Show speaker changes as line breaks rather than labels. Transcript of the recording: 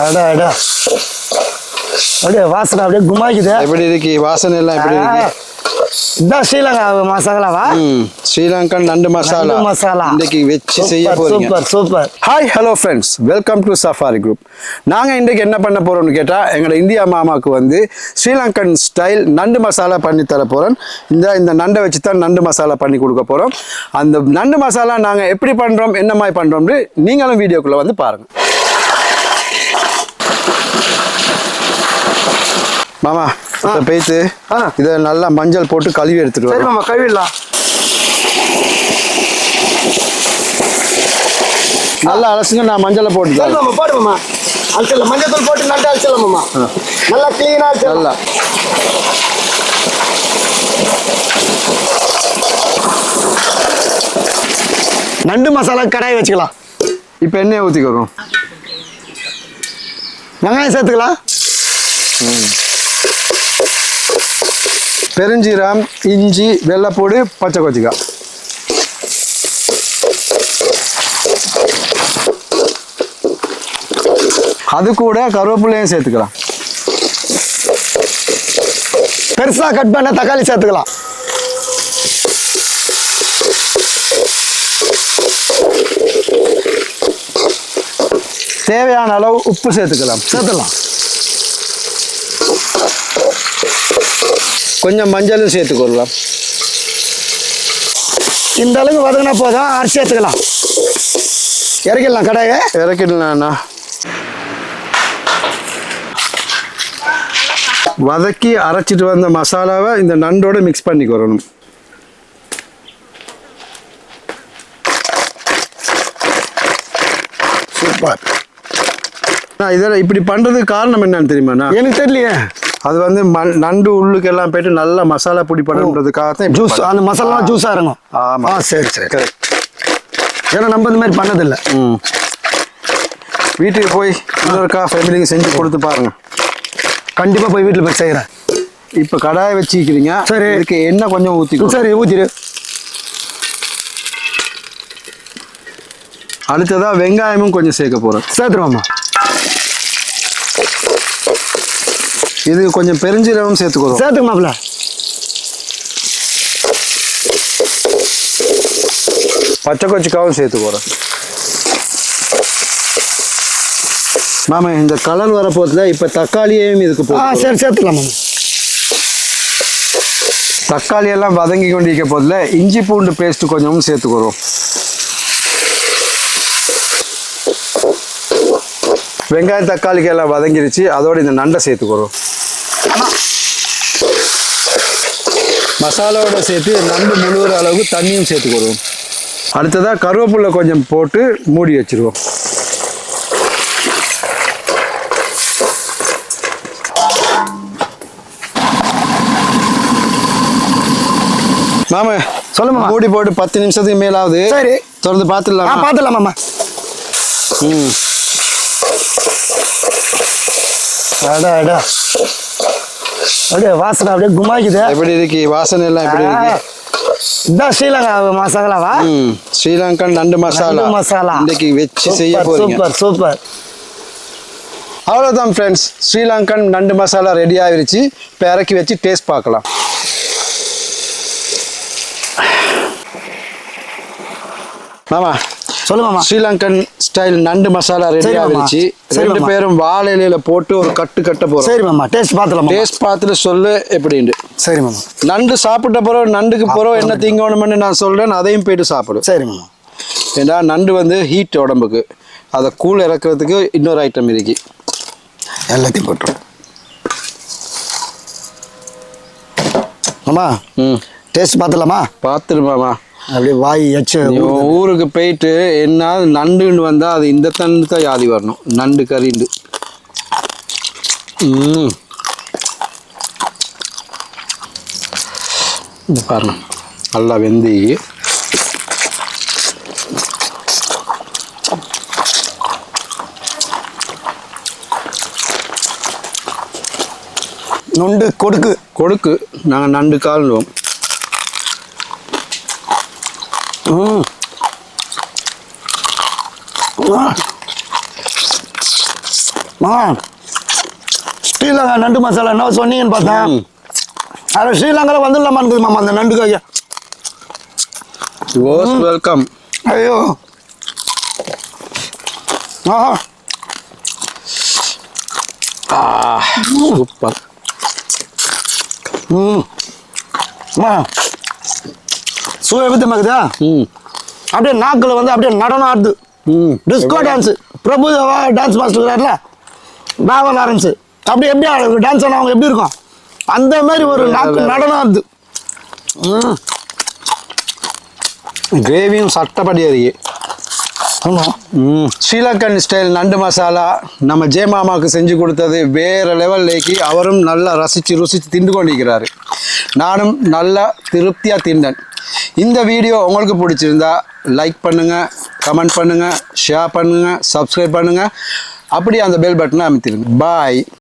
அடா அடா. அப்படியே வாசனை அப்படியே குமாக்குது
எப்படி இருக்கு? வாசனை எல்லாம் எப்படி இருக்கு?
இதான் ஸ்ரீலங்கா மசாலாவா
ஸ்ரீலங்கன் நண்டு மசாலா.
மசாலா.
இன்னைக்கு வச்சு செய்ய போறீங்க.
Super super.
Hi hello friends welcome to safari group நாங்கள் இன்றைக்கு என்ன பண்ண போகிறோம்னு கேட்டால் எங்களோட இந்தியா மாமாவுக்கு வந்து ஸ்ரீலங்கன் ஸ்டைல் நண்டு மசாலா பண்ணி தர போகிறோம் இந்த இந்த நண்டை வச்சு தான் நண்டு மசாலா பண்ணி கொடுக்க போகிறோம் அந்த நண்டு மசாலா நாங்கள் எப்படி பண்ணுறோம் என்ன மாதிரி பண்ணுறோம்னு நீங்களும் வீடியோக்குள்ளே வந்து பாருங்கள் மாமா இதை போய்த்து
ஆ.
இதை நல்லா மஞ்சள் போட்டு கழுவி எடுத்துட்டு
சரி மாமா கழுவிடலாம்.
நல்லா அலசுங்க நான் மஞ்சளை போட்டு
சரி. மாமா போடு மாமா. அலசல மஞ்சள் தூள் போட்டு நண்டு அலசலாம் மாமா. நல்லா கிளீனா அலசலாம்
நல்லா.
நண்டு மசாலா கடாய் வச்சுக்கலாம்.
இப்போ எண்ணெயை ஊற்றிக்கிறோம்
வெங்காயம் சேர்த்துக்கலாம்.
பெருஞ்சீரம் இஞ்சி வெள்ளைப்பூடு பச்சை கொச்சிக்காய் அது கூட கருவேப்பிலையும் சேர்த்துக்கலாம்.
பெருசா கட் பண்ண தக்காளி சேர்த்துக்கலாம்.
தேவையான அளவு உப்பு சேர்த்துக்கலாம்.
சேர்த்துக்கலாம்
கொஞ்சம் மஞ்சளும் சேர்த்துக்கொள்ளலாம்
இந்த அளவுக்கு வதங்கினா போதும். அரிசி சேர்த்துக்கலாம் இறக்கிடலாம் கடாயை.
இறக்கிடலாண்ணா வதக்கி அரைச்சிட்டு வந்த மசாலாவை இந்த நண்டோட மிக்ஸ் பண்ணிக்கிறணும்
சூப்பர்.
நான் இதில் இப்படி பண்ணுறதுக்கு காரணம் என்னன்னு தெரியுமாண்ணா
எனக்கு தெரியலையே.
அது வந்து நண்டு உள்ளுக்கு எல்லாம் போயிட்டு நல்லா மசாலா பொடி பண்ணுறதுக்காக தான்
ஜூஸ் அந்த மசாலா ஜூஸாக இறங்கும்
ஆமா.
ஆ சரி சரி. ஏன்னா நம்ம இந்த மாதிரி பண்ணதில்லை.
ம். வீட்டுக்கு போய் இன்னொருக்கா ஃபேமிலிக்கு செஞ்சு கொடுத்து பாருங்க.
கண்டிப்பாக போய் வீட்டில் போய் செய்கிறேன்
இப்போ கடாயை வச்சுக்கிறீங்க.
சரி.
இதுக்கு எண்ணெய் கொஞ்சம் ஊற்றிக்கோ
சரி ஊற்றிடு
அடுத்ததா வெங்காயமும் கொஞ்சம் சேர்க்க போகிறோம்
சேர்த்துருவோம்மா.
இது கொஞ்சம் பெருஞ்சீரகம் சேர்த்துக்கிறோம்
சேர்த்துக்கு மாப்பிள்ள.
பச்சை கொச்சிக்காவும் சேர்த்துக்கிறோம் மாமா இந்த கலர் வரப்போதுல இப்போ தக்காளியையும் இதுக்கு போட்டு
சரி சேர்த்துக்கலாம் மாமா.
தக்காளி எல்லாம் வதங்கி கொண்டு இருக்க போதுல இஞ்சி பூண்டு பேஸ்ட் கொஞ்சமும் சேர்த்துக்கிறோம் வெங்காயம் தக்காளிக்கு எல்லாம் வதங்கிருச்சு. அதோட இந்த நண்டை சேர்த்துக்கிறோம் மசாலாவோட சேர்த்து நண்டு முழுகிற அளவுக்கு தண்ணியும் சேர்த்துக்கிறோம் அடுத்ததா கருவேப்பிலை கொஞ்சம் போட்டு மூடி வச்சிருவோம். மாமா
சொல்லுமா
மூடி போட்டு பத்து நிமிஷத்துக்கு மேலாவது.
சரி. ஆ
பார்த்துடலாம்?
பார்த்துடலாம் மாமா.
ம்.
அடா அடா. அப்படியே வாசனை அப்படியே குமாக்குது
எப்படி இருக்கு? வாசனை எல்லாம் எப்படி இருக்கு?
இதான் ஸ்ரீலங்கா மசாலாவா?
ம் ஸ்ரீலங்கன் நண்டு மசாலா.
மசாலா.
இன்னைக்கு வச்சு செய்ய
சூப்பர்,
போறீங்க.
Super super.
அவ்வளோதான் ஃப்ரெண்ட்ஸ் ஸ்ரீலங்கன் நண்டு மசாலா ரெடி ஆயிருச்சு. இப்போ இறக்கி வச்சு டேஸ்ட் பார்க்கலாம். மாமா
சொல்லு மாமா.
ஸ்ரீலங்கன் ஸ்டைல் நண்டு மசாலா ரெடி
சரி
ரெண்டு. பேரும் வாழை இலையில போட்டு ஒரு கட்டு கட்ட போறோம்.
சரி மாமா. டேஸ்ட் பார்த்துலாம்.
டேஸ்ட் பார்த்துட்டு சொல்லு எப்படின்னு
சரி மாமா.
நண்டு சாப்பிட்ட பிறகு நண்டுக்கு பிறகு என்ன தீங்கணும்னு நான் சொல்றேன் அதையும் போயிட்டு சாப்பிடு.
சரி மாமா.
ஏன்னா நண்டு வந்து ஹீட் உடம்புக்கு. அதை கூழ் இறக்குறதுக்கு இன்னொரு ஐட்டம் இருக்கு.
எல்லாத்தையும் போட்டுரும் மாமா.
ம்.
டேஸ்ட் பார்த்துலாமா
பார்த்துருமாமா
அப்படியே வாய் எச்சு
ஊருக்கு போயிட்டு என்ன நண்டுன்னு வந்தா அது இந்த தண்டு தான் யாதி வரணும். நண்டு கறிண்டு. இந்த பாருங்க. நல்லா வெந்தி.
நொண்டு கொடுக்கு.
கொடுக்கு. நாங்கள் நண்டு கால்னுவோம்
ம் ஆ. மாமா ஸ்ரீலங்கா நண்டு மசாலா என்ன சொன்னீங்கன்னு பார்த்தேன். அது ஸ்ரீலங்காவில் வந்துடலாமான்னு மாமா அந்த நண்டு காய்?
மோஸ்ட் வெல்கம்
ஐயோ. ஆஹா.
சூப்பர்.
ம். அம்மா மகுதா
ம்.
அப்படியே நாக்கில் வந்து அப்படியே நடனம் ஆடுது. Disco dance Prabhu dance master இருக்கார்ல பாபா லாரன்ஸு அப்படி எப்படி டான்ஸ் ஆனவங்க எப்படி இருக்கும்? அந்த மாதிரி ஒரு நாக்கு நடனம் ஆடுது.
கிரேவியும் சட்டப்படி இருக்கு. ஸ்ரீலங்கன் ஸ்டைல் நண்டு மசாலா நம்ம ஜெயமாமாவுக்கு செஞ்சு கொடுத்தது வேற லெவல்லேக்கு அவரும் நல்லா ரசித்து ருசித்து திண்டு கொண்டிருக்கிறாரு. நானும் நல்லா திருப்தியாக திண்டேன். இந்த வீடியோ உங்களுக்கு பிடிச்சிருந்தா லைக் பண்ணுங்கள் கமெண்ட் பண்ணுங்கள் ஷேர் பண்ணுங்கள் சப்ஸ்கிரைப் பண்ணுங்கள் அப்படி அந்த பெல் பட்டனை அமைத்திருங்க. பாய்